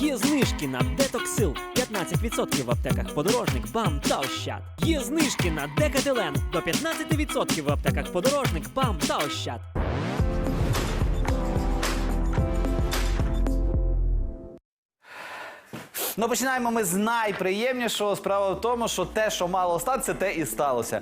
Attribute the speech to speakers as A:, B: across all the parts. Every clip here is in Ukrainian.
A: Є знижки на детоксил 15% в аптеках подорожник, бам та ощад. Є знижки на декателен до 15% в аптеках подорожник, бам та ощад.
B: Ну, починаємо ми з найприємнішого. Справа в тому, що те, що мало статися, те і сталося.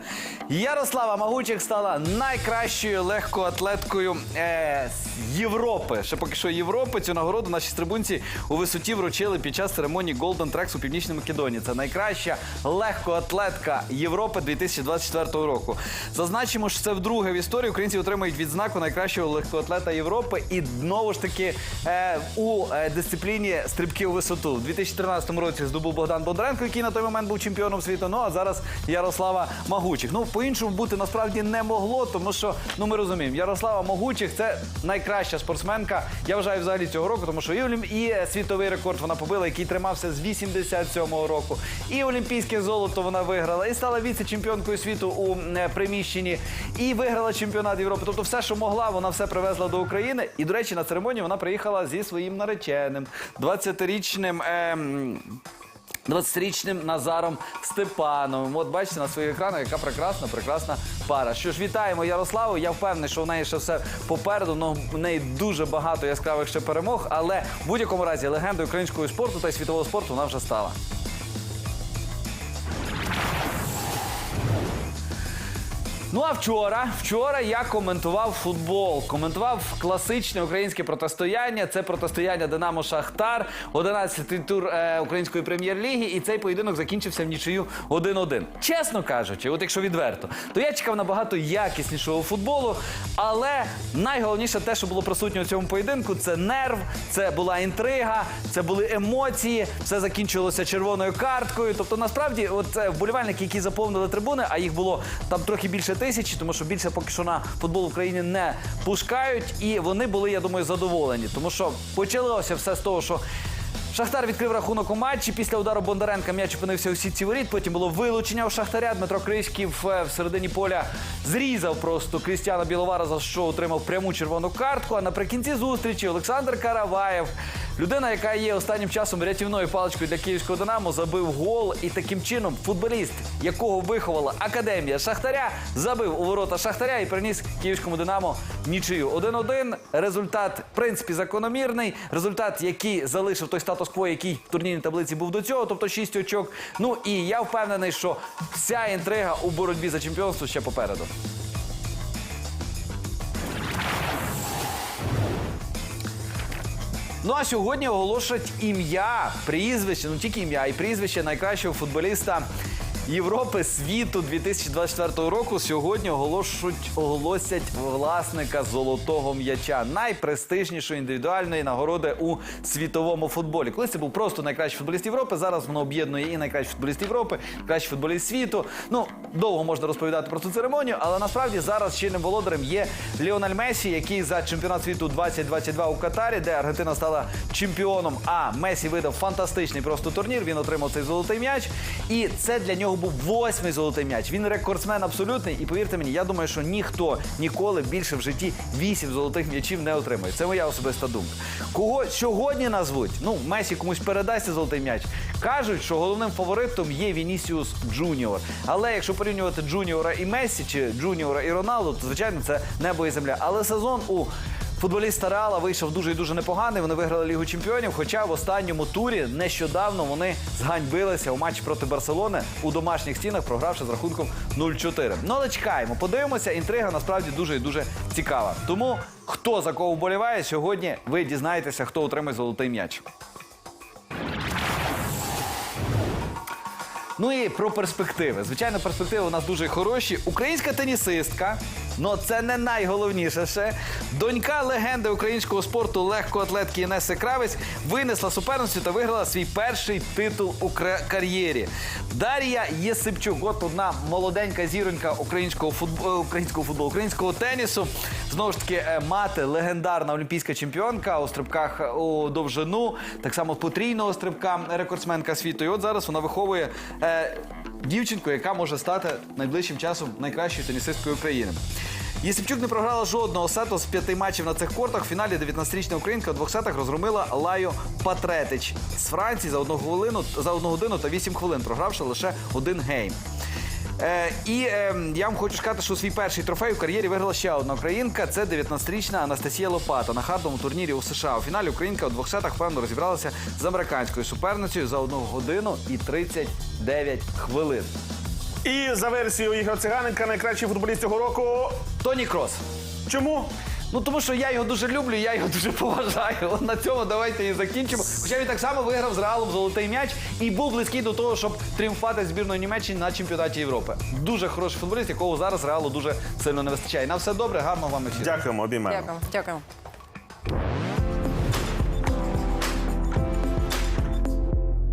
B: Ярослава Магучик стала найкращою легкоатлеткою е, Європи. Ще поки що Європи цю нагороду наші стрибунці у висоті вручили під час церемонії Golden Tracks у Північній Македонії. Це найкраща легкоатлетка Європи 2024 року. Зазначимо, що це вдруге в історії українці отримають відзнаку найкращого легкоатлета Європи і знову ж таки е, у е, дисципліні стрибки у висоту. У 2013 році здобув Богдан Бондаренко, який на той момент був чемпіоном світу. Ну а зараз Ярослава Магучих. Ну по-іншому бути насправді не могло, тому що ну ми розуміємо, Ярослава Магучих це найкраща спортсменка. Я вважаю взагалі цього року, тому що і, олім- і е, світовий рекорд вона побила, який тримався з 87-го року. І олімпійське золото вона виграла, і стала віце-чемпіонкою світу у е, приміщенні, і виграла чемпіонат Європи. Тобто, все, що могла, вона все привезла до України. І, до речі, на церемонію вона приїхала зі своїм нареченим, 20-річним. ем, 20-річним Назаром Степановим. От бачите на своїх екранах, яка прекрасна, прекрасна пара. Що ж, вітаємо Ярославу. Я впевнений, що в неї ще все попереду. Ну, в неї дуже багато яскравих ще перемог, але в будь-якому разі легендою українського спорту та світового спорту вона вже стала. Ну а вчора, вчора я коментував футбол, коментував класичне українське протистояння. Це протистояння Динамо Шахтар, 11-й тур е, української прем'єр-ліги, і цей поєдинок закінчився в нічию 1-1. Чесно кажучи, от якщо відверто, то я чекав набагато якіснішого футболу. Але найголовніше те, що було присутнє у цьому поєдинку, це нерв, це була інтрига, це були емоції. Все закінчилося червоною карткою. Тобто, насправді, от е, вболівальники, які заповнили трибуни, а їх було там трохи більше тисячі, тому що більше поки що на футбол в Україні не пускають. І вони були, я думаю, задоволені, тому що почалося все з того, що. Шахтар відкрив рахунок у матчі. Після удару Бондаренка м'яч опинився у сітці воріт. Потім було вилучення у Шахтаря. Дмитро Кришків е, в середині поля зрізав просто Крістіана Біловара, за що отримав пряму червону картку. А наприкінці зустрічі Олександр Караваєв, людина, яка є останнім часом рятівною паличкою для київського Динамо, забив гол. І таким чином футболіст, якого виховала академія Шахтаря, забив у ворота Шахтаря і приніс київському Динамо нічию. 1-1. Результат, в принципі, закономірний. Результат, який залишив той статус-кво, який в турнірній таблиці був до цього, тобто 6 очок. Ну і я впевнений, що вся інтрига у боротьбі за чемпіонство ще попереду. Ну а сьогодні оголошують ім'я, прізвище, ну тільки ім'я, і прізвище найкращого футболіста Європи світу 2024 року. Сьогодні оголошують, оголосять власника золотого м'яча, найпрестижнішої індивідуальної нагороди у світовому футболі. Колись це був просто найкращий футболіст Європи. Зараз воно об'єднує і найкращий футболіст Європи, кращий футболіст світу. Ну довго можна розповідати про цю церемонію, але насправді зараз чинним володарем є Ліональ Месі, який за чемпіонат світу 2022 у Катарі, де Аргентина стала чемпіоном. А Месі видав фантастичний просто турнір. Він отримав цей золотий м'яч, і це для нього був восьмий золотий м'яч. Він рекордсмен абсолютний. І повірте мені, я думаю, що ніхто ніколи більше в житті вісім золотих м'ячів не отримає. Це моя особиста думка. Кого сьогодні назвуть? Ну, Месі комусь передасть золотий м'яч. Кажуть, що головним фаворитом є Вінісіус Джуніор. Але якщо порівнювати Джуніора і Месі чи Джуніора і Роналду, то звичайно це небо і земля. Але сезон у Футболіста Реала вийшов дуже і дуже непоганий. Вони виграли Лігу Чемпіонів. Хоча в останньому турі нещодавно вони зганьбилися у матчі проти Барселони у домашніх стінах, програвши з рахунком 0-4. Ну але чекаємо, подивимося. Інтрига насправді дуже і дуже цікава. Тому хто за кого вболіває, сьогодні ви дізнаєтеся, хто отримає золотий м'яч. Ну і про перспективи. Звичайно, перспективи у нас дуже хороші. Українська тенісистка, ну це не найголовніше ще. Донька легенди українського спорту легкоатлетки Інеси Кравець винесла суперницю та виграла свій перший титул у кар'єрі. Дар'я Єсипчук, от одна молоденька зіронька українського футболу, українського футболу, українського тенісу. Знову ж таки, е, мати легендарна олімпійська чемпіонка у стрибках у довжину, так само потрійного стрибка, рекордсменка світу. І от зараз вона виховує е, дівчинку, яка може стати найближчим часом найкращою тенісисткою України. Єсипчук не програла жодного сету з п'яти матчів на цих кортах. В фіналі 19-річна українка у двох сетах розгромила Лаю Патретич з Франції за одну хвилину за одну годину та 8 хвилин, програвши лише один гейм. Е, і е, я вам хочу сказати, що свій перший трофей у кар'єрі виграла ще одна українка. Це 19-річна Анастасія Лопата на хардовому турнірі у США. У фіналі українка у двох сетах певно розібралася з американською суперницею за одну годину і 39 хвилин.
C: І за версією Ігоря Циганенка, найкращий футболіст цього року.
B: Тоні Крос.
C: Чому?
B: Ну тому що я його дуже люблю, я його дуже поважаю. От на цьому давайте і закінчимо. Хоча він так само виграв з Реалом золотий м'яч і був близький до того, щоб тріумфати збірної Німеччини на чемпіонаті Європи. Дуже хороший футболіст, якого зараз реалу дуже сильно не вистачає. На все добре, гарного вам ефіру.
C: Дякуємо, обіймаємо.
D: Дякую. Дякую.